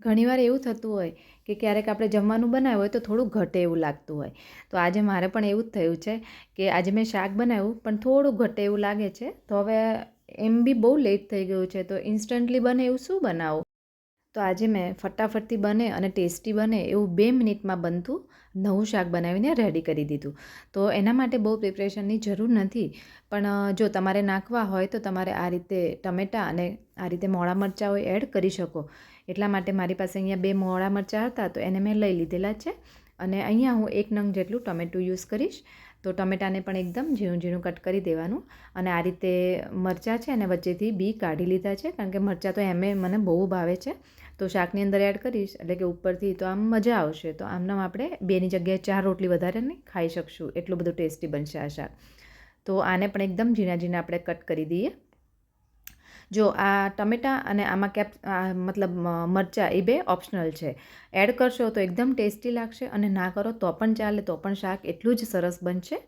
ઘણીવાર એવું થતું હોય કે ક્યારેક આપણે જમવાનું બનાવ્યું હોય તો થોડું ઘટે એવું લાગતું હોય. તો આજે મારે પણ એવું જ થયું છે કે આજે મેં શાક બનાવ્યું, પણ થોડું ઘટે એવું લાગે છે. તો હવે એમ બી બહુ લેટ થઈ ગયું છે, તો ઇન્સ્ટન્ટલી બને એવું શું બનાવું? તો આજે મેં ફટાફટથી બને અને ટેસ્ટી બને એવું બે મિનિટમાં બનતું નવું શાક બનાવીને રેડી કરી દીધું. તો એના માટે બહુ પ્રિપરેશનની જરૂર નથી. પણ જો તમારે નાખવા હોય તો તમારે આ રીતે ટમેટાં અને આ રીતે મોળા મરચાં હોય એડ કરી શકો. એટલા માટે મારી પાસે અહીંયા બે મોળા મરચાં હતા, તો એને મેં લઈ લીધેલા છે. અને અહીંયા હું એક નંગ જેટલું ટમેટું યુઝ કરીશ. તો ટમેટાને પણ એકદમ ઝીણું ઝીણું કટ કરી દેવાનું. અને આ રીતે મરચાં છે અને વચ્ચેથી બી કાઢી લીધા છે, કારણ કે મરચાં તો એમે મને બહુ ભાવે છે. તો શાકની અંદર એડ કરીશ, એટલે કે ઉપરથી તો આમ મજા આવશે. તો આમનામ આપણે બેની જગ્યાએ ચાર રોટલી વધારે નહીં ખાઈ શકશું. એટલું બધું ટેસ્ટી બનશે આ શાક. તો આને પણ એકદમ ઝીણા ઝીણા આપણે કટ કરી દઈએ. જો આ ટમેટાં અને આમાં કેપ મતલબ મરચાં એ બે ઓપ્શનલ છે. એડ કરશો તો એકદમ ટેસ્ટી લાગશે અને ના કરો તો પણ ચાલે, તો પણ શાક, એટલું જ સરસ બનશે.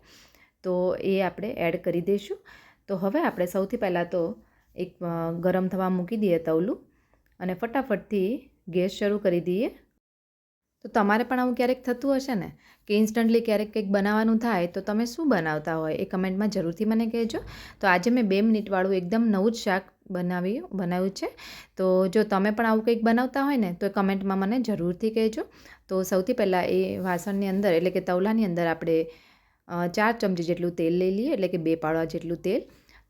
તો એ આપણે એડ કરી દઈશું. તો હવે આપણે સૌથી પહેલાં તો એક ગરમ થવા મૂકી દઈએ તવલું અને ફટાફટથી ગેસ શરૂ કરી દઈએ. તો તમારે પણ આવું ક્યારેક થતું હશે ને, કે ઇન્સ્ટન્ટલી ક્યારેક કંઈક બનાવવાનું થાય, તો તમે શું બનાવતા હોય એ કમેન્ટમાં જરૂરથી મને કહેજો. તો આજે મેં બે મિનિટવાળું એકદમ નવું જ શાક બનાવ્યું બનાવ્યું છે. તો જો તમે પણ આવું કંઈક બનાવતા હોય ને, તો કમેન્ટમાં મને જરૂરથી કહેજો. તો સૌથી પહેલાં એ વાસણની અંદર, એટલે કે તવલાની અંદર આપણે ચાર ચમચી જેટલું તેલ લઈ લઈએ, એટલે કે બે પાડવા જેટલું તેલ.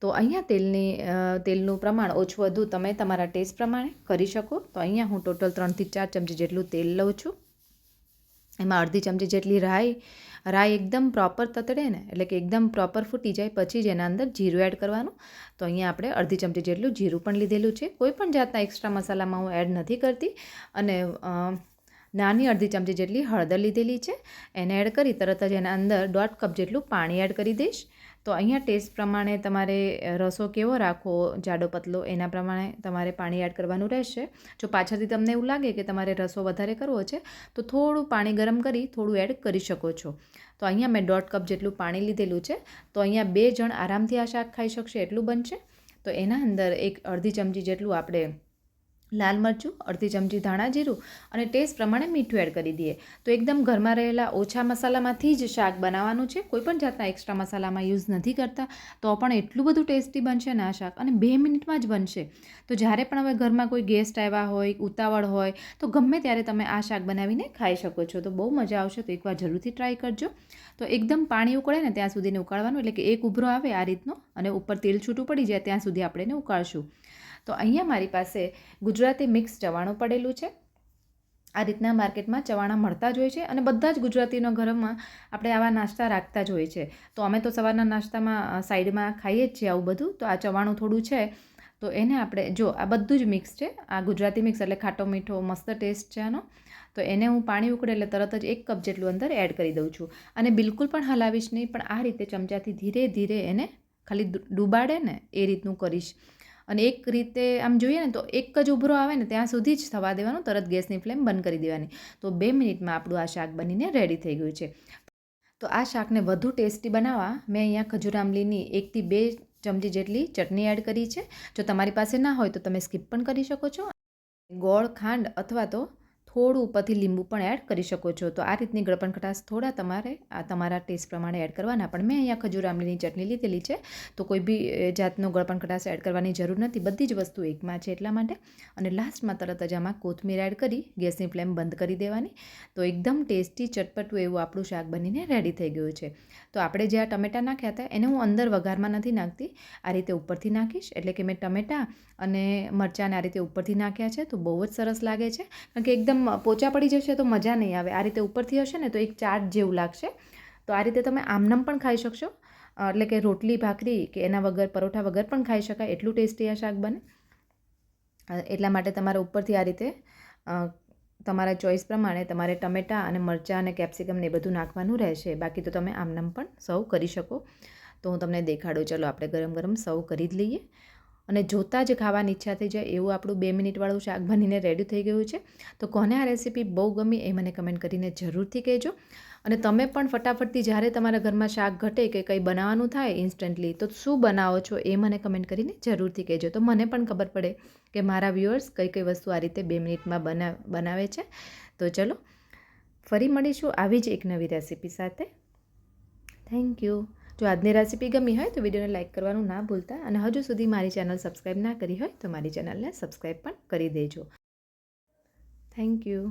તો અહીંયા તેલની તેલનું પ્રમાણ ઓછું, વધુ તમે તમારા ટેસ્ટ પ્રમાણે કરી શકો. તો અહીંયા હું ટોટલ ત્રણથી ચાર ચમચી જેટલું તેલ લઉં છું. એમાં અડધી ચમચી જેટલી રાઈ રાઈ એકદમ પ્રોપર તતડે ને, એટલે કે એકદમ પ્રોપર ફૂટી જાય પછી જ એના અંદર જીરું એડ કરવાનું. તો અહીંયા આપણે અડધી ચમચી જેટલું જીરું પણ લીધેલું છે. કોઈ પણ જાતના એક્સ્ટ્રા મસાલામાં હું એડ નથી કરતી. અને નાની અડધી ચમચી જેટલી હળદર લીધેલી છે. એને એડ કરી તરત જ એના અંદર દોઢ કપ જેટલું પાણી એડ કરી દઈશ. તો અહીંયા ટેસ્ટ પ્રમાણે તમારે રસો કેવો રાખવો, જાડો, પતલો, એના પ્રમાણે તમારે પાણી એડ કરવાનું રહેશે. જો પાછળથી તમને એવું લાગે કે તમારે રસો વધારે કરવો છે, તો થોડું પાણી ગરમ કરી થોડું એડ કરી શકો છો. તો અહીંયા મેં દોઢ કપ જેટલું પાણી લીધેલું છે. તો અહીંયા બે જણ આરામથી આ શાક ખાઈ શકશે, એટલું બનશે. તો એના અંદર એક અડધી ચમચી જેટલું આપણે લાલ મરચું, અડધી ચમચી ધાણા જીરું અને ટેસ્ટ પ્રમાણે મીઠું એડ કરી દઈએ. તો એકદમ ઘરમાં રહેલા ઓછા મસાલામાંથી જ શાક બનાવવાનું છે. કોઈપણ જાતના એક્સ્ટ્રા મસાલામાં યુઝ નથી કરતા. તો પણ એટલું બધું ટેસ્ટી બનશે ને આ શાક. અને બે મિનિટમાં જ બનશે. તો જ્યારે પણ હવે ઘરમાં કોઈ ગેસ્ટ આવ્યા હોય, ઉતાવળ હોય, તો ગમે ત્યારે તમે આ શાક બનાવીને ખાઈ શકો છો. તો બહુ મજા આવશે. તો એકવાર જરૂરથી ટ્રાય કરજો. તો એકદમ પાણી ઉકળે ને ત્યાં સુધીને ઉકાળવાનું. એટલે કે એક ઉભરો આવે આ રીતનો અને ઉપર તેલ છૂટું પડી જાય ત્યાં સુધી આપણે એને ઉકાળશું. તો અહીંયા મારી પાસે ગુજરાતી મિક્સ ચવાણું પડેલું છે. આ રીતના માર્કેટમાં ચવાણા મળતા જ હોય છે અને બધા જ ગુજરાતીનો ઘરમાં આપણે આવા નાસ્તા રાખતા જ હોય છે. તો અમે તો સવારના નાસ્તામાં સાઈડમાં ખાઈએ જ છીએ આવું બધું. તો આ ચવાણું થોડું છે. તો એને આપણે, જો, આ બધું જ મિક્સ છે. આ ગુજરાતી મિક્સ એટલે ખાટો મીઠો મસ્ત ટેસ્ટ છે આનો. તો એને હું પાણી ઉકળે એટલે તરત જ એક કપ જેટલું અંદર એડ કરી દઉં છું. અને બિલકુલ પણ હલાવીશ નહીં, પણ આ રીતે ચમચાથી ધીરે ધીરે એને ખાલી ડૂબાડે ને એ રીતનું કરીશ. અને એક રીતે આમ જોઈએ ને તો એક જ ઉભરો આવે ને ત્યાં સુધી જ થવા દેવાનું, તરત ગેસની ફ્લેમ બંધ કરી દેવાની. તો બે મિનિટમાં આપણું આ શાક બનીને રેડી થઈ ગયું છે. તો આ શાકને વધુ ટેસ્ટી બનાવવા મેં અહીંયા ખજૂર આમલીની એકથી બે ચમચી જેટલી ચટણી એડ કરી છે. જો તમારી પાસે ના હોય તો તમે સ્કીપ પણ કરી શકો છો. ગોળ, ખાંડ અથવા તો થોડું ઉપરથી લીંબુ પણ એડ કરી શકો છો. તો આ રીતની ગળપણ ખટાશ થોડા તમારે, આ તમારા ટેસ્ટ પ્રમાણે એડ કરવાના. પણ મેં અહીંયા ખજૂર આમલીની ચટણી લીધેલી છે. તો કોઈ બી જાતનો ગળપણ ખટાશ એડ કરવાની જરૂર નથી. બધી જ વસ્તુ એકમાં છે એટલા માટે. અને લાસ્ટમાં તરત જ આમાં કોથમીર એડ કરી, ગેસની ફ્લેમ બંધ કરી દેવાની. તો એકદમ ટેસ્ટી, ચટપટું એવું આપણું શાક બનીને રેડી થઈ ગયું છે. તો આપણે જે આ ટમેટાં નાખ્યા હતા, એને હું અંદર વઘારમાં નથી નાખતી. આ રીતે ઉપરથી નાખીશ. એટલે કે મેં ટમેટા અને મરચાંને આ રીતે ઉપરથી નાખ્યા છે. તો બહુ જ સરસ લાગે છે. કારણ કે એકદમ પોચા પડી જશે તો મજા નહીં આવે. આ રીતે ઉપરથી હશે ને તો એક ચાટ જેવું લાગશે. તો આ રીતે તમે આમનમ પણ ખાઈ શકશો. એટલે કે રોટલી, ભાખરી કે એના વગર, પરોઠા વગર પણ ખાઈ શકાય. એટલું ટેસ્ટી આ શાક બને. એટલા માટે તમારે ઉપરથી આ રીતે તમારા ચોઈસ પ્રમાણે તમારે ટમેટાં અને મરચાં અને કેપ્સિકમ ને એ બધું નાખવાનું રહેશે. બાકી તો તમે આમનામ પણ સર્વ કરી શકો. તો હું તમને દેખાડું. ચલો, આપણે ગરમ ગરમ સર્વ કરી જ લઈએ. અને જોતાં જ ખાવાની ઈચ્છા થઈ જાય એવું આપણું બે મિનિટવાળું શાક બનીને રેડી થઈ ગયું છે. તો કોને આ રેસીપી બહુ ગમી એ મને કમેન્ટ કરીને જરૂરથી કહેજો. અને તમે પણ ફટાફટથી જ્યારે તમારા ઘરમાં શાક ઘટે કે કંઈ બનાવવાનું થાય ઇન્સ્ટન્ટલી તો શું બનાવો છો એ મને કમેન્ટ કરીને જરૂરથી કહેજો. તો મને પણ ખબર પડે કે મારા વ્યુઅર્સ કઈ કઈ વસ્તુ આ રીતે બે મિનિટમાં બના, બનાવે છે. તો ચલો, ફરી મળીશું આવી જ એક નવી રેસીપી સાથે. થેન્ક યુ જો આજની રેસીપી ગમી હોય તો વિડીયોને લાઇક કરવાનું ના ભૂલતા અને હજુ સુધી મારી ચેનલ સબસ્ક્રાઈબ ના કરી હોય તો મારી ચેનલને સબસ્ક્રાઈબ પણ કરી દેજો. Thank you.